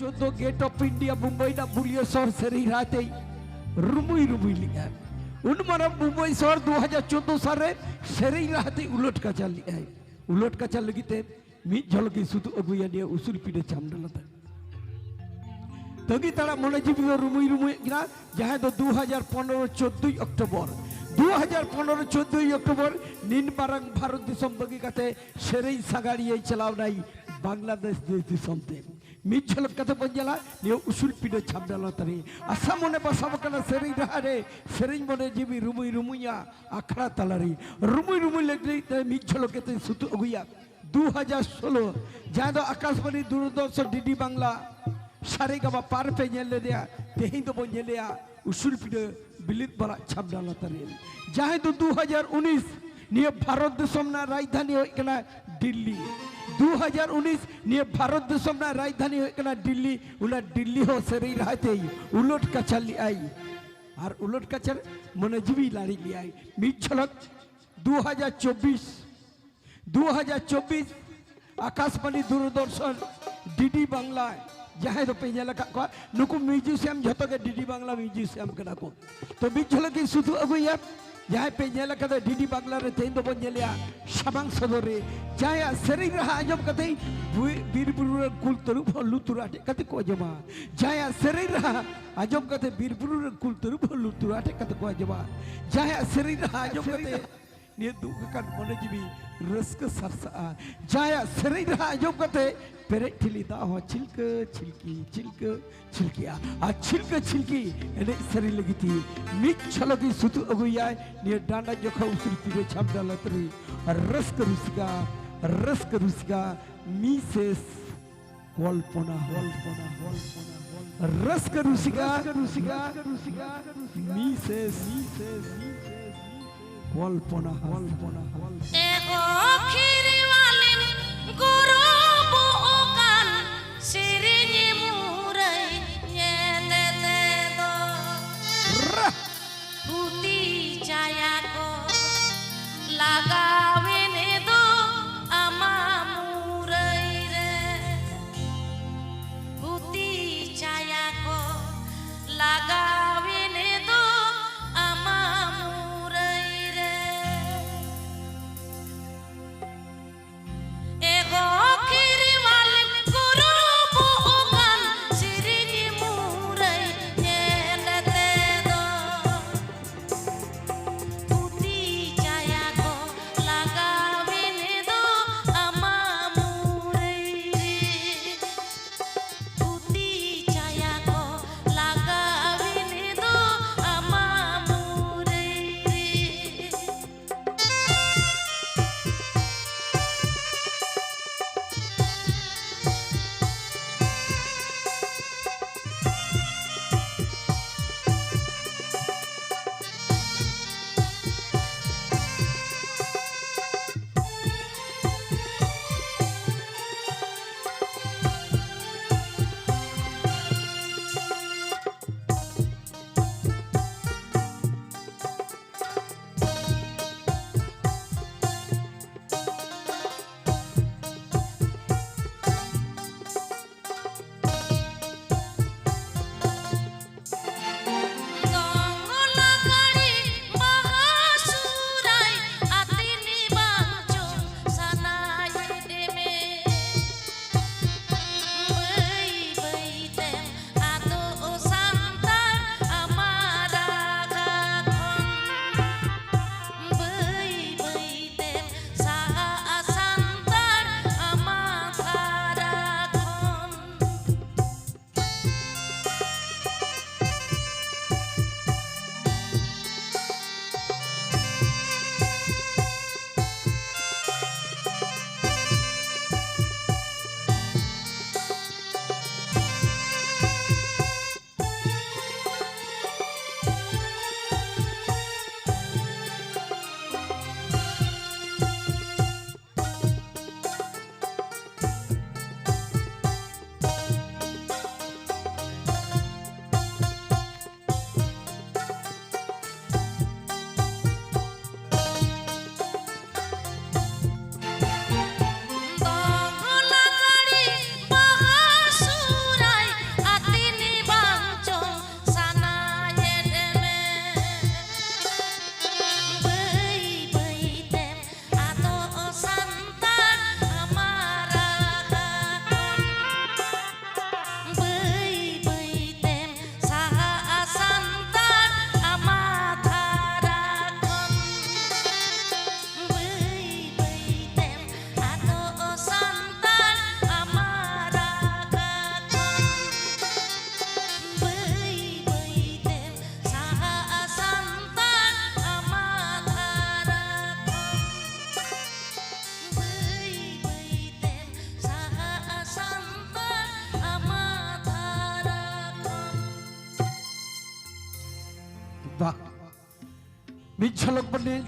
চোদ্দ gate of India মুম্বাইটা বুলিয়ে শহর সেরেই রাতেই রুমুই রুমুই লিখায় উনমারা মুম্বাই শহর দু হাজার চোদ্দ সালে সেরেই রাতেই উলট কাচা লিখায় উলট কাচা লগিতে মিদ ঝলকে শুধু আগুয়া নিয়ে উসুর পিঠে চামডালাতে তগি তারা মনে জীবিত রুমুই রুমুই কিনা যাহা তো দু হাজার পনেরো চোদ্দোই অক্টোবর দু হাজার পনেরো চোদ্দোই অক্টোবর নিনবারাং ভারত দিশম বগি কাতে সেরেই সাগাড়িয়ে চালাও নাই বাংলাদেশ দেশ দিশমতে কাতে উসুল পিড়ে ছাপডালা তারি। আশা মনে বাসাব কানা সেরেই রাহারে সেরেই মনে জীবি রুমুই রুমুইয়া, আখড়া তালারি। রুমুই রুমুই লেগে মিট ঝলকেতে সুতু অগুইয়া। দু হাজার ষোলো যাহা তো আকাশবাণী দূরদর্শন ডিডি বাংলা, সারে গাবা পার পে ñele dia tehin do ñele a usul pide bilit bara ছাবডালা তারে। যাহে তো 2019 নিয়ে ভারত দেশম না, রাজধানী কেনা দিল্লি। 2019 নিয়ে ভারত দেশম রাজধানী কেনা দিল্লি, উনা দিল্লি হো সেরেই উলট কাছালি আই। আর উলট কাছার মনে জীবী লাড়ি লিয়াই মিট ঝলক 2024 2024 আকাশবাণী দূরদর্শন, ডিডি বাংলায় যাহাই তো নুকু মিউজিশিয়াম ঝতকে ডিডি বাংলা মিউজিশিয়াম তো ঝলকি শুধু আগুইয়া যাহাই পেয়ে লেখা তো ডিডি বাংলা রে তেইন তো বঞ্জেলিয়া সাবাং সদরে যায়া সেরিং রাহা আজম কতে বীরপুর কুল তরু ভল্লু তুরাটে কতে কো জমা যায়া সেরিং রাহা আজম কতে বীরপুর কুল তরু ভল্লু তুরাটে কতে কো জমা যায়া সেরিং রাহা আজম কতে নিয়ে দুঃখকার মনে জীবি রস্ক সারসা যায়া সেরেই রাহা আজম কতে পেরে ঠিলি দা হ ছিলক ছিলকি ছিলক ছিলকিয়া আর ছিলক ছিলকি এনে সেরি লগিতি মিক ছলকি সুতু অগুইয়ায় নিয়ে ডান্ডা জখা উসুল পিবে ছাপ ডালাতরি আর রস্ক রুসিকা রস্ক রুসিকা মিসেস কল্পনা কল্পনা কল্পনা রস্ক রুসিকা রুসিকা রুসিকা Mrs Mrs Mrs Kalpana Kalpana এগো খিরিওয়ালিম গরব ওকান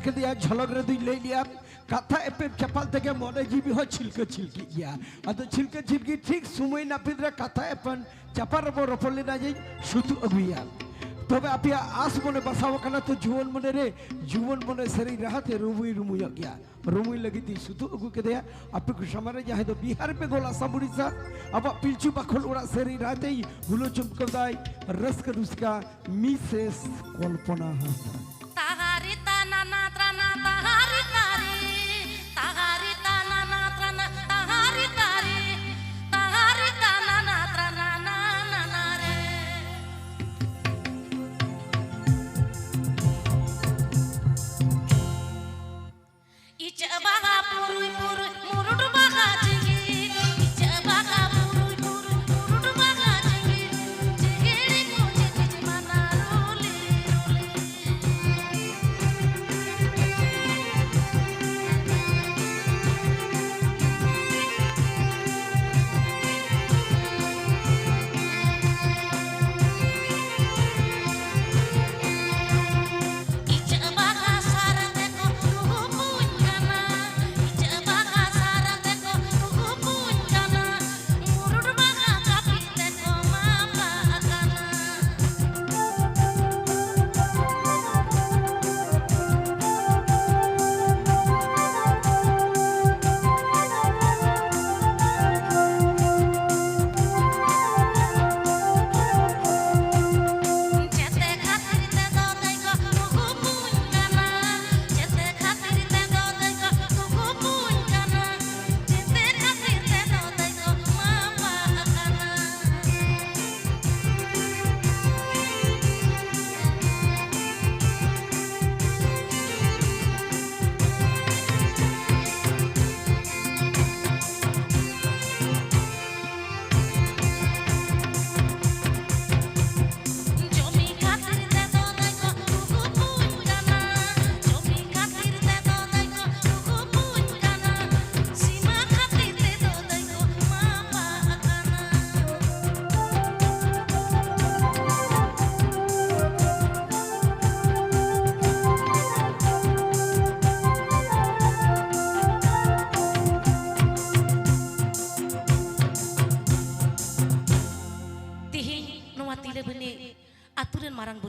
ছিলকে দিয়া ঝলকরে দুই লইলিয়াম কথা এপে চাপাল থেকে মনে জীবি হয় ছিলকে ছিলকি গিয়া। অত ছিলকে ছিলকি ঠিক সময় না পিদরে কথা এপন চাপার বড় রফলি না যাই শুধু অভিয়াম তবে আপি আস মনে বাসাও কেন তো জীবন মনে রে জীবন মনে সেরি রাহাতে রুমুই রুমুই গিয়া। রুমুই লাগি দি শুধু আগু কে দেয়া। আপি কো সামারে যাহে তো বিহার পে গোলা সামুড়িসা আবা পিলচু পাখল ওড়া সেরি রাতে গুলো চমকদাই, রসক দুসকা মিসেস কল্পনা হাসা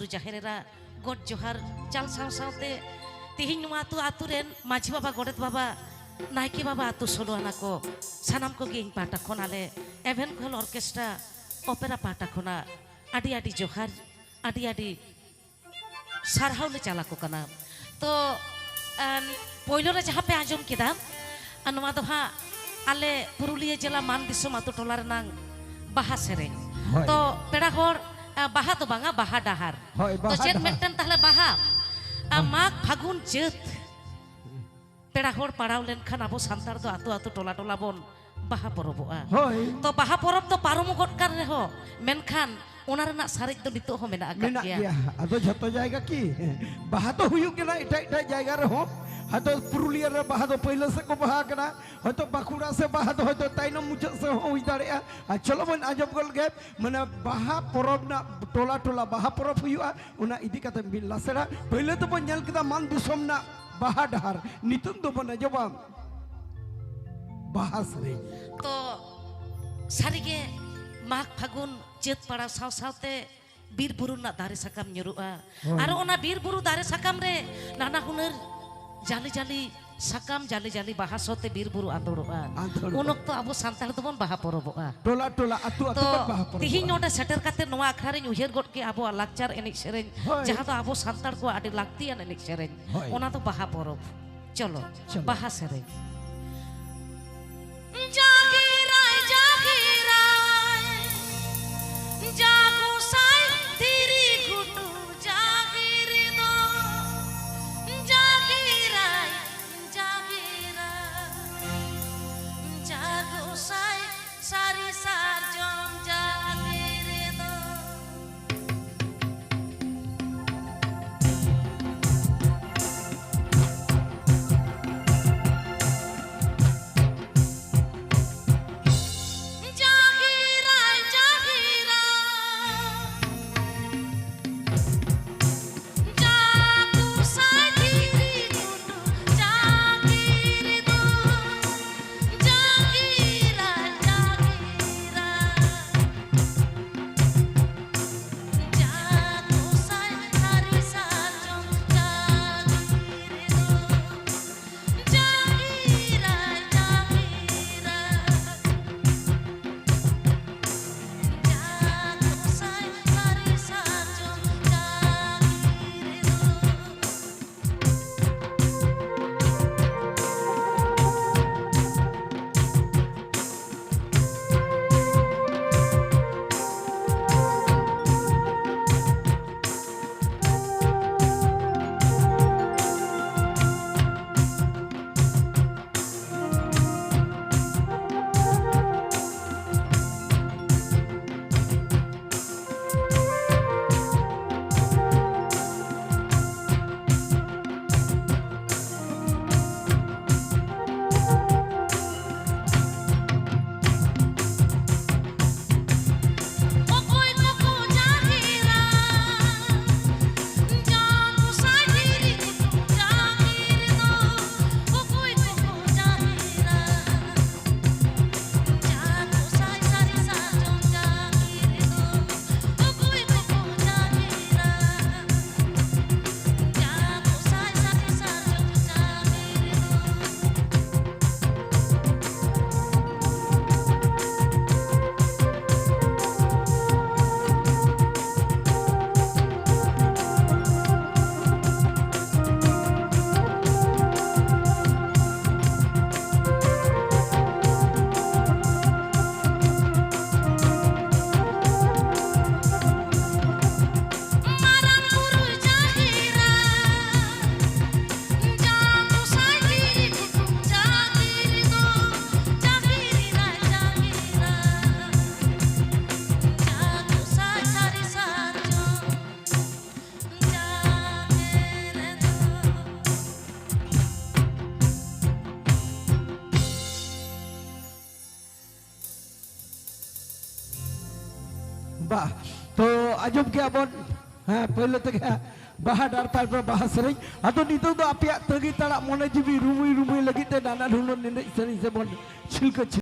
ᱡᱟᱦᱮᱨ ᱡᱟᱦᱮᱨᱟ ᱜᱚᱰ ᱡᱚᱦᱟᱨ ᱪᱟᱞ ᱥᱟᱶ ᱥᱟᱶᱛᱮ ᱛᱤᱦᱤᱧ ᱱᱚᱣᱟ ᱟᱛᱳ ᱟᱛᱳ ᱨᱮᱱ ᱢᱟᱹᱡᱷᱤ ᱵᱟᱵᱟ ᱜᱚᱰᱮᱛ ᱵᱟᱵᱟ ᱱᱟᱭᱠᱮ ᱵᱟᱵᱟ ᱟᱛᱩ ᱥᱚᱞᱚᱟᱱᱟ ᱠᱚ ᱥᱟᱱᱟᱢ ᱠᱚᱜᱮ ᱤᱧ ᱯᱟᱦᱴᱟ ᱠᱷᱚᱱ ᱟᱞᱮ ᱮᱵᱷᱮᱱ ᱠᱷᱚᱱ ᱚᱨᱠᱮᱥᱴᱨᱟ ᱚᱯᱮᱨᱟ ᱯᱟᱦᱴᱟ ᱠᱷᱚᱱᱟᱜ ᱟᱹᱰᱤ ᱟᱹᱰᱤ ᱡᱚᱦᱟᱨ ᱟᱹᱰᱤ ᱟᱹᱰᱤ ᱥᱟᱨᱦᱟᱣ ᱞᱮ ᱪᱟᱞᱟ ᱠᱚ ᱠᱟᱱᱟ ᱛᱚ ᱯᱳᱭᱞᱳ ᱨᱮ ᱡᱟᱦᱟᱸ ᱯᱮ ᱟᱸᱡᱚᱢ ᱠᱮᱫᱟ ᱱᱚᱣᱟ ᱫᱚ ᱦᱟᱸᱜ ᱟᱞᱮ ᱯᱩᱨᱩᱞᱤᱭᱟᱹ ᱡᱮᱞᱟ ᱢᱟᱱ ᱫᱤᱥᱚᱢ ᱟᱛᱩ ᱴᱚᱞᱟ ᱨᱮᱱᱟᱝ ᱵᱟᱦᱟ ᱥᱮᱨᱮᱧ ᱛᱚ ᱯᱮᱲᱟ ᱦᱚᱲ ᱵᱟᱦᱟ ᱫᱚ ᱵᱟᱝᱟ ᱵᱟᱦᱟ ᱰᱟᱦᱟᱨ ᱛᱚ ᱪᱮᱫ ᱢᱤᱫᱴᱟᱝ ᱛᱟᱦᱞᱮ ᱵᱟᱦᱟ ᱢᱟᱜᱽ ᱯᱷᱟᱹᱜᱩᱱ ᱪᱟᱹᱛ ᱯᱮᱲᱟ ᱦᱚᱲ ᱯᱟᱲᱟᱣ ᱞᱮᱱᱠᱷᱟᱱ ᱟᱵᱚ ᱥᱟᱱᱛᱟᱲ ᱫᱚ ᱟᱛᱳ ᱟᱛᱳ ᱴᱚᱞᱟ ᱴᱚᱞᱟ ᱵᱚᱱ ᱵᱟᱦᱟ ᱯᱚᱨᱚᱵᱚᱜᱼᱟ ᱛᱚ ᱵᱟᱦᱟ ᱯᱚᱨᱚᱵ ᱫᱚ ᱯᱟᱨᱚᱢ ᱜᱚᱫ ᱠᱟᱱ ᱨᱮᱦᱚᱸ ᱢᱮᱱᱠᱷᱟᱱ ᱚᱱᱟ ᱨᱮᱱᱟᱜ ᱥᱟᱨᱮᱡ ᱫᱚ ᱱᱤᱛᱚᱜ ᱦᱚᱸ ᱢᱮᱱᱟᱜ ᱟᱠᱟᱫ ᱜᱮᱭᱟ ᱟᱫᱚ ᱡᱷᱚᱛᱚ ᱡᱟᱭᱜᱟ ᱠᱤ ᱵᱟᱦᱟ ᱫᱚ ᱦᱩᱭᱩᱜ ᱠᱟᱱᱟ ᱮᱴᱟᱜ ᱮᱴᱟᱜ ᱡᱟᱭᱜᱟ ᱨᱮᱦᱚᱸ ᱦᱚᱭᱛᱚ ᱯᱩᱨᱩᱞᱤᱭᱟᱹ ᱨᱮ ᱵᱟᱦᱟ ᱫᱚ ᱯᱳᱭᱞᱳ ᱥᱮᱫ ᱠᱚ ᱵᱟᱦᱟ ᱠᱟᱱᱟ ᱦᱚᱭᱛᱚ ᱵᱟᱸᱠᱩᱲᱟ ᱥᱮ ᱵᱟᱦᱟ ᱫᱚ ᱦᱚᱭᱛᱚ ᱛᱟᱭᱱᱚᱢ ᱢᱩᱪᱟᱹᱫ ᱥᱮᱫ ᱦᱚᱸ ᱦᱩᱭ ᱫᱟᱲᱮᱭᱟᱜᱼᱟ ᱟᱨ ᱪᱚᱞᱚ ᱵᱚᱱ ᱟᱸᱡᱚᱢ ᱜᱚᱫ ᱜᱮ ᱢᱟᱱᱮ ᱵᱟᱦᱟ ᱯᱚᱨᱚᱵᱽ ᱨᱮᱱᱟᱜ ᱴᱚᱞᱟ ᱴᱚᱞᱟ ᱵᱟᱦᱟ ᱯᱚᱨᱚᱵᱽ ᱦᱩᱭᱩᱜᱼᱟ ᱚᱱᱟ ᱤᱫᱤ ᱠᱟᱛᱮ ᱢᱤᱫ ᱞᱟᱥᱮᱲᱟ ᱯᱳᱭᱞᱳ ᱫᱚᱵᱚᱱ ᱧᱮᱞ ᱠᱮᱫᱟ ᱢᱟᱱ ᱫᱤᱥᱚᱢ ᱨᱮᱱᱟᱜ ᱵᱟᱦᱟ ᱰᱟᱦᱟᱨ ᱱᱤᱛᱚᱜ ᱫᱚᱵᱚᱱ ᱟᱸᱡᱚᱢᱟ ᱵᱟᱦᱟ ᱥᱮᱨᱮᱧ ᱛᱚ ᱥᱟᱹᱨᱤᱜᱮ ᱢᱟᱜᱽ ᱯᱷᱟᱹᱜᱩᱱ ᱪᱟᱹᱛ ᱯᱟᱲᱟᱣ ᱥᱟᱶ ᱥᱟᱶᱛᱮ ᱵᱤᱨ ᱵᱩᱨᱩ ᱨᱮᱱᱟᱜ ᱫᱟᱨᱮ ᱥᱟᱠᱟᱢ ᱧᱩᱨᱩᱜᱼᱟ ᱟᱨ ᱚᱱᱟ ᱵᱤᱨ ᱵᱩᱨᱩ ᱫᱟᱨᱮ ᱥᱟᱠᱟᱢ ᱨᱮ ᱱᱟᱱᱟ হুনার jali jali sakam jali jali bahasa te bir buru antoroan unuk to abu santal tu pun bahasa poroboa dola dola atu atu bahasa poroboa tihin yonda setter kata nuwa akhari nyuhir got ke abu alakcar enik sereng jahat abu santal ko adi lakti an enik sereng ona to bahasa porob Cholo, bahasa sereng. ajum ke abon. Ha pehlo te ga bahad ar tar pro bahasrei ado nito do apya tagi tara lah. monajibi rumui rumui lagite dana dhulon nindai sari se bon silka